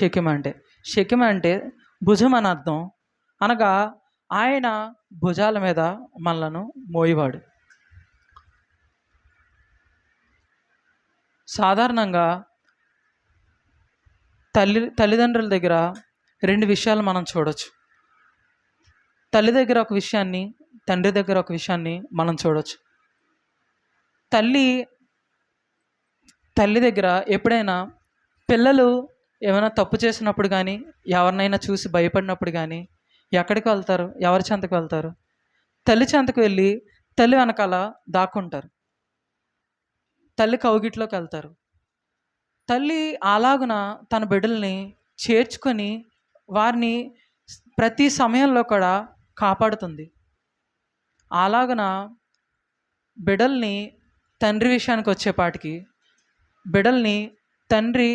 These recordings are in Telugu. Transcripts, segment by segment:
శక్యం అంటే? శక్యం అంటే భుజం అని అర్థం. అనగా ఆయన భుజాల మీద మనలను మోయవాడు. సాధారణంగా తల్లి తల్లిదండ్రుల దగ్గర రెండు విషయాలు మనం చూడొచ్చు. తల్లి దగ్గర ఒక విషయాన్ని తండ్రి దగ్గర ఒక విషయాన్ని మనం చూడొచ్చు. తల్లి తల్లి దగ్గర ఎప్పుడైనా పిల్లలు ఏమైనా తప్పు చేసినప్పుడు కానీ ఎవరినైనా చూసి భయపడినప్పుడు కానీ ఎక్కడికి వెళ్తారు? ఎవరి చెంతకు వెళ్తారు? తల్లి చెంతకు వెళ్ళి తల్లి వెనకాల దాక్కుంటారు. తల్లి కౌగిట్లోకి వెళ్తారు. తల్లి అలాగున తన బిడ్డల్ని చేర్చుకొని వారిని ప్రతి సమయంలో కూడా కాపాడుతుంది. అలాగున బిడ్డల్ని తండ్రి విషయానికి వచ్చేపాటికి బిడ్డల్ని తండ్రి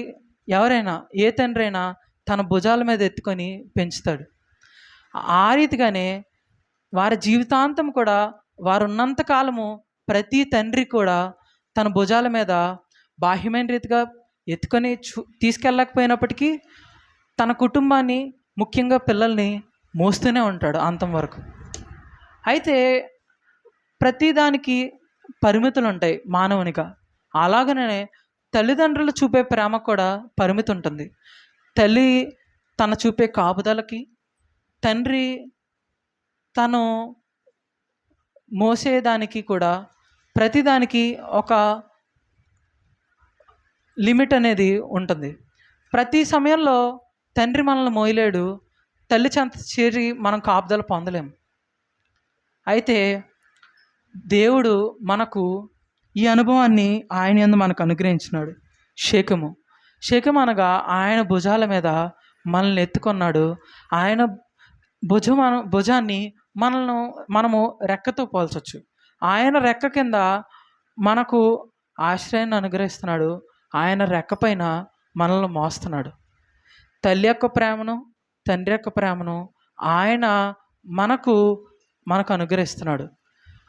ఎవరైనా ఏ తండ్రి అయినా తన భుజాల మీద ఎత్తుకొని పెంచుతాడు. ఆ రీతిగానే వారి జీవితాంతం కూడా వారు ఉన్నంత కాలము ప్రతి తండ్రి కూడా తన భుజాల మీద బాహ్యమైన రీతిగా ఎత్తుకొని చూ తీసుకెళ్ళకపోయినప్పటికీ తన కుటుంబాన్ని ముఖ్యంగా పిల్లల్ని మోస్తూనే ఉంటాడు అంతం వరకు. అయితే ప్రతిదానికి పరిమితులు ఉంటాయి మానవునిగా. అలాగనే తల్లిదండ్రులు చూపే ప్రేమ కూడా పరిమితి ఉంటుంది తల్లి తన చూపే కాపుదలకి తండ్రి తను మోసేదానికి కూడా ప్రతిదానికి ఒక లిమిట్ అనేది ఉంటుంది. ప్రతి సమయంలో తండ్రి మనల్ని మోయలేడు తల్లి చెంత చేరి మనం కాపుదల పొందలేము అయితే దేవుడు మనకు ఈ అనుభవాన్ని ఆయన ఎందు మనకు అనుగ్రహించినాడు. శేఖము. శేఖము అనగా ఆయన భుజాల మీద మనల్ని ఎత్తుకున్నాడు. ఆయన భుజం భుజాన్ని మనల్ని మనము రెక్కతో పోల్చొచ్చు. ఆయన రెక్క కింద మనకు ఆశ్రయాన్ని అనుగ్రహిస్తున్నాడు. ఆయన రెక్క పైన మనల్ని మోస్తున్నాడు. తల్లి యొక్క ప్రేమను తండ్రి యొక్క ప్రేమను ఆయన మనకు మనకు అనుగ్రహిస్తున్నాడు.